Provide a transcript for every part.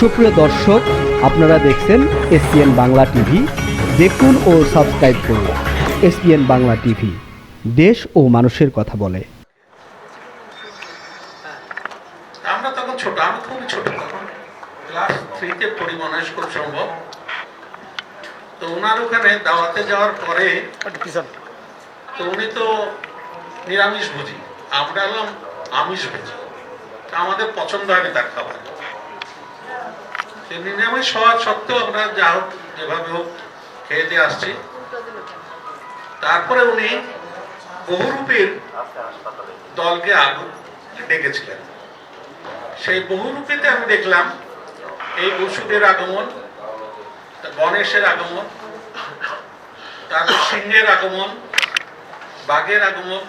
সুপ্রিয় দর্শক, আপনারা দেখছেন এসপিএন বাংলা টিভি। দেখুন ও সাবস্ক্রাইব করুন এসপিএন বাংলা টিভি। দেশ ও মানুষের কথা বলে। আমরা তখন ছোট আমি খুবই ছোট ক্লাস থ্রিতে পড়ি মনে খুব সম্ভব। তো ওনার ওখানে দাওয়াতে যাওয়ার পরে তো উনি তো নিরামিষ ভুজি আমরা হলাম আমিষ ভুজি আমাদের পছন্দ হয়নি তার খাবার। সে নিরামিষ হওয়া সত্ত্বেও আমরা যা হোক, যেভাবে হোক খেয়ে দিয়ে আসছি। তারপরে উনি বহুরূপীর দলকে ডেকেছিলেন। সেই বহুরূপীতে আমি দেখলাম এই ওষুধের আগমন, গণেশের আগমন, তারপর সিংহের আগমন, বাঘের আগমন।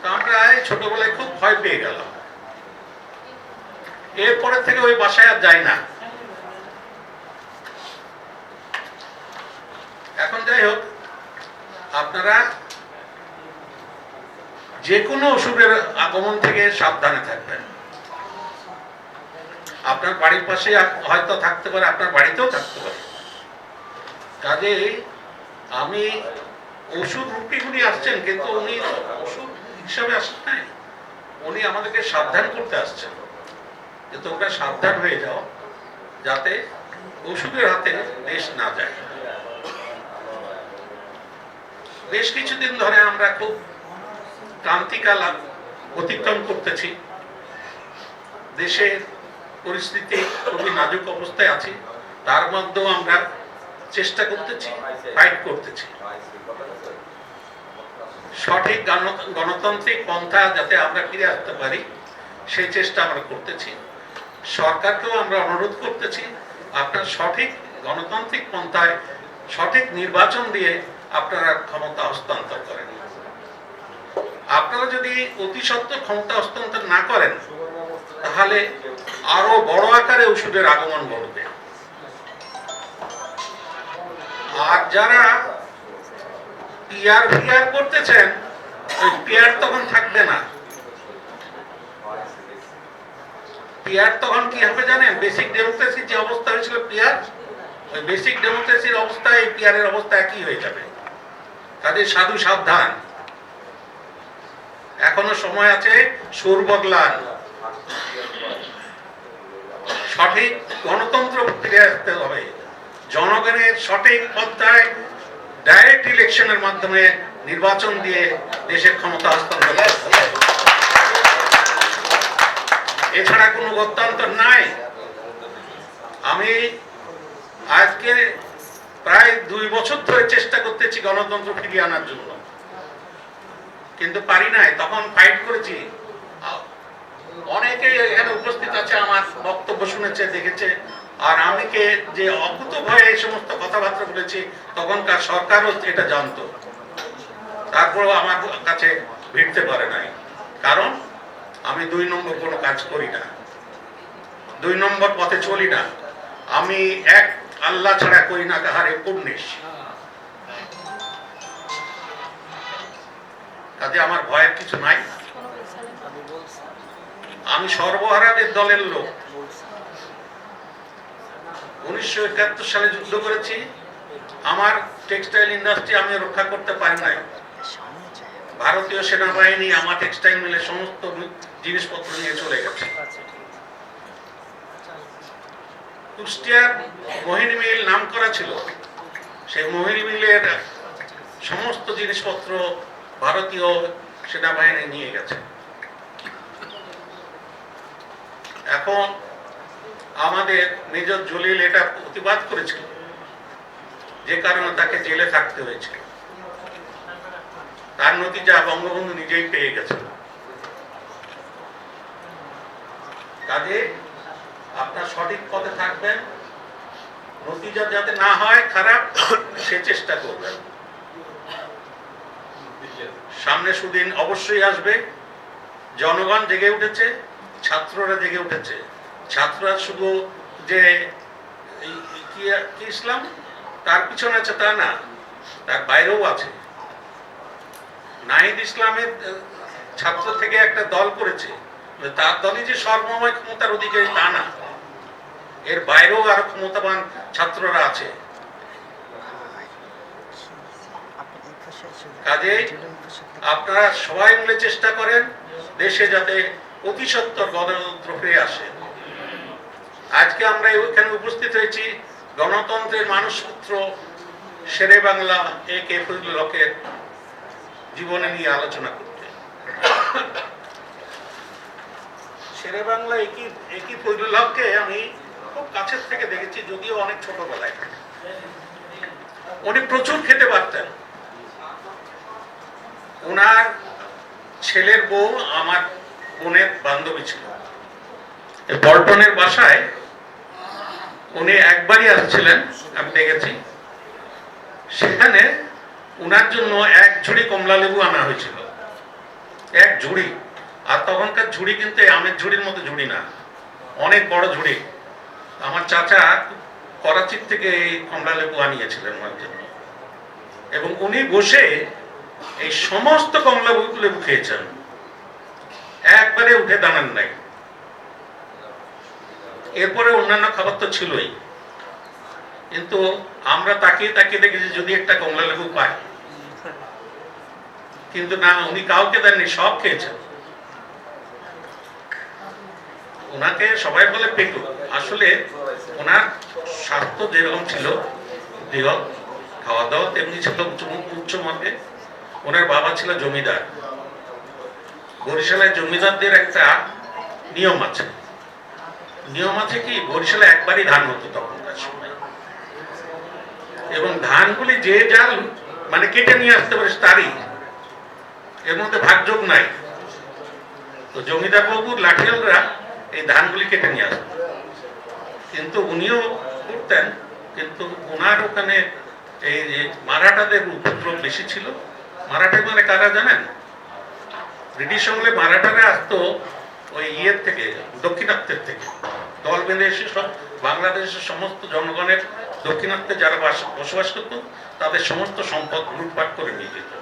তো আমরা এই ছোটবেলায় খুব ভয় পেয়ে গেলাম। এরপরে থেকে ওই বাসায় আর যাই না। এখন যাই হোক, আপনারা যে কোনো ওষুধের আগমন থেকে সাবধানে থাকবেন। আপনার বাড়ির পাশে হয়তো থাকতে পারে, আপনার বাড়িতেও থাকতে পারে। কাজে আমি ওষুধ রূপী আসছেন, কিন্তু উনি ওষুধ হিসাবে আসছেন নাই। উনি আমাদেরকে সাবধান করতে আসছেন। যে তোমরা সাবধান হয়ে যাও, যাতে ওষুধের হাতে দেশ না যায়। বেশ কিছুদিন ধরে আমরা খুব ক্রান্তিকাল অতিক্রম করতেছি। দেশের পরিস্থিতি খুবই নাজুক অবস্থায় আছি। তার মধ্যেও আমরা চেষ্টা করতেছি ফাইট করতেছি। সঠিক গণতান্ত্রিক পন্থা যাতে আমরা ফিরে আসতে পারি, সেই চেষ্টা আমরা করতেছি। সরকারকেও আমরা অনুরোধ করতেছি, আপনার সঠিক গণতান্ত্রিক পন্থায় সঠিক নির্বাচন দিয়ে আপনারা ক্ষমতা হস্তান্তর করেন। আপনারা যদি অতি সত্ত্বর ক্ষমতা হস্তান্তর না করেন, তাহলে আরও বড় আকারে ওষুধের আগমন ঘটবে। আর যারা পিয়ার পিয়ার করতেছেন, ওই পিয়ার তখন থাকবে না। পিয়ার তখন কি হবে জানেন? বেসিক ডেমোক্রেসি যে অবস্থা হয়েছিল পিয়ার ওই বেসিক ডেমোক্রেসির অবস্থা, এই পিয়ারের অবস্থা একই হয়ে যাবে। তাদের সাধু সাবধান। এখনও সময় আছে সুর বদলান সঠিক গণতন্ত্র ফিরে আসতে হবে। জনগণের সঠিক পন্থায় ডাইরেক্ট ইলেকশনের মাধ্যমে নির্বাচন দিয়ে দেশের ক্ষমতা হস্তান্তর। এছাড়া কোনো গত্যান্তর নাই। আমি আজকে প্রায় দুই বছর ধরে চেষ্টা করতেছি গণতন্ত্র ফিরিয়ে আনার জন্য। কিন্তু পারি নাই, তখন ফাইট করেছি। অনেকে এখানে উপস্থিত আছে, আমার বক্তব্য শুনেছে, দেখেছে। আর আমিকে যে অকুত ভয়ে এই সমস্ত কথাবার্তা বলেছি, তখনকার সরকারও এটা জানতো। তারপরেও আমার কাছে ভিড়তে পারে নাই। কারণ, আমি দুই নম্বর কোনো কাজ করি না। দুই নম্বর পথে চলি না। আমি এক আল্লাহ ছাড়া করি না কাহারে পুণ্যেশ কাজে আমার ভয়ের কিছু নাই। আমি সর্বহারাদের দলের লোক। উনিশশো একাত্তর সালে যুদ্ধ করেছি। আমার টেক্সটাইল ইন্ডাস্ট্রি আমি রক্ষা করতে পারি নাই। ভারতীয় সেনাবাহিনী আমার টেক্সটাইল মিলে সমস্ত জিনিসপত্র নিয়ে চলে গেছে। কুষ্টিয়ার মোহিনী মিল নাম করা ছিল। সেই মোহিনী মিলের সমস্ত জিনিসপত্র ভারতীয় সেনাবাহিনী নিয়ে গেছে। এখন আমাদের মেজর জলিল এটা প্রতিবাদ করেছিল, যে কারণে তাকে জেলে থাকতে হয়েছিল তার নতিজা বঙ্গবন্ধু নিজেই পেয়ে গেছে কাজে আপনার সঠিক পথে থাকবেন। নতিজা যাতে না হয়, খারাপ, সে চেষ্টা করবেন। সামনে সুদিন অবশ্যই আসবে। জনগণ জেগে উঠেছে, ছাত্ররা জেগে উঠেছে। ছাত্ররা শুধু যে কি ইসলাম? তার পিছনে আছে তা না, তার বাইরেও আছে। নাহিদ ইসলামের ছাত্র থেকে একটা দল করেছে। তার দলই যে সর্বময় ক্ষমতার অধিকারী তা না। এর বাইরেও আরও ক্ষমতাবান ছাত্ররা আছে। কাজেই আপনারা সবাই মিলে চেষ্টা করেন দেশে যাতে অতি সত্তর গণতন্ত্র ফিরে আসে। আজকে আমরা এখানে উপস্থিত হয়েছি গণতন্ত্রের মানুষপুত্র শেরে বাংলা, এ কে হকের জীবনে নিয়ে আলোচনা করতে। শেরে বাংলা একই একই ফজলুল আমি খুব কাছের থেকে দেখেছি, যদিও অনেক ছোটবেলায়। উনি প্রচুর খেতে পারতেন। ওনার ছেলের বউ আমার বোনের বান্ধবী ছিল। পল্টনের বাসায় উনি একবারই আসছিলেন, আমি দেখেছি। সেখানে উনার জন্য এক ঝুড়ি কমলা লেবু আনা হয়েছিল। এক ঝুড়ি। আর তখনকার ঝুড়ি কিন্তু আমের ঝুড়ির মতো ঝুড়ি না। অনেক বড় ঝুড়ি। আমার চাচা করাচির থেকে এই কমলা লেবু আনিয়েছিলেন ওনার জন্য। এবং উনি বসে এই সমস্ত কমলা লেবু খেয়েছেন। একবারে উঠে দাঁড়ান নাই। এরপরে অন্যান্য খাবার তো ছিলই। কিন্তু আমরা তাকিয়ে তাকিয়ে দেখেছি যদি একটা কমলা লেবু পাই। কিন্তু না, উনি কাউকে দেননি, সব খেয়েছেন। ওনাকে সবাই বলে পেটু আসলে ওনার স্বাস্থ্য যেরকম ছিল দেহ খাওয়া দাওয়া তেমনি ছিল উচ্চ মাপে ওনার বাবা ছিল জমিদার। বরিশালের জমিদারদের একটা নিয়ম আছে। নিয়ম আছে কি? বরিশালে একবারই ধান হতো তখনকার সময়। এবং ধানগুলি যে যার মানে কেটে নিয়ে আসতে পারে তারই। এর মধ্যে ভাগযোগ নাই। তো জমিদার বাবুর লাঠিয়ালরা এই ধানগুলি কেটে নিয়ে আসতো কিন্তু উনিও করতেন, কিন্তু ওনার ওখানে এই মারাঠাদের উপদ্রব বেশি ছিল। মারাঠা মানে কারা জানেন? ব্রিটিশ আমলে মারাঠারা আসতো ওই ইয়ের থেকে, দক্ষিণাত্যের থেকে। দল বেঁধে এসে সব বাংলাদেশের সমস্ত জনগণের দক্ষিণাত্যে যারা বাস- বসবাস করত, তাদের সমস্ত সম্পদ লুটপাট করে নিয়ে যেত।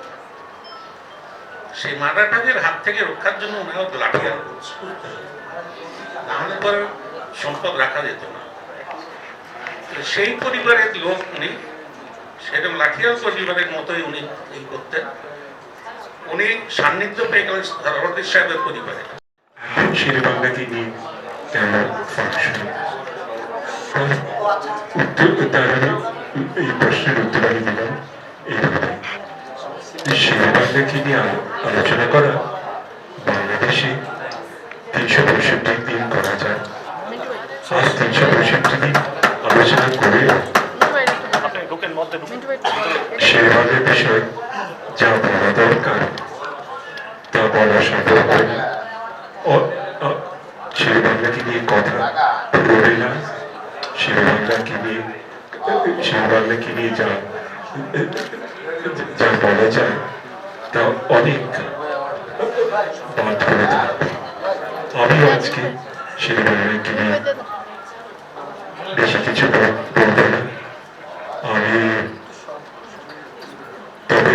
সেই মারাঠাদের হাত থেকে রক্ষার জন্য ওনারা লাঠিয়াল নাহলে পরে সম্পদ রাখা যেত না। সেই পরিবারের লোক উনি সেরকম লাঠিয়াল পরিবারের মতোই উনি এই করতেন। উনি সান্নিধ্য পেয়ে গেলেন সরওয়ার্দী সাহেবের পরিবারে। তার এই প্রশ্নের উত্তর নিয়ে আলোচনা করা বাংলাদেশে তিনশো পঁয়ষট্টি করা যায় আজ তিনশো পঁয়ষট্টি আলোচনা করে বাংলার বিষয় যা বলা দরকার, তা বলা সম্ভব হয়নি। বাংলাকে নিয়ে কথা বলে না বাংলাকে নিয়ে শেরে বাংলাকে নিয়ে যা যা বলা যায়, তা অনেক বাদ করে থাকবে। আমি আজকে শেরে বাংলাকে নিয়ে বেশি কিছু বল- বলব না আমি তবে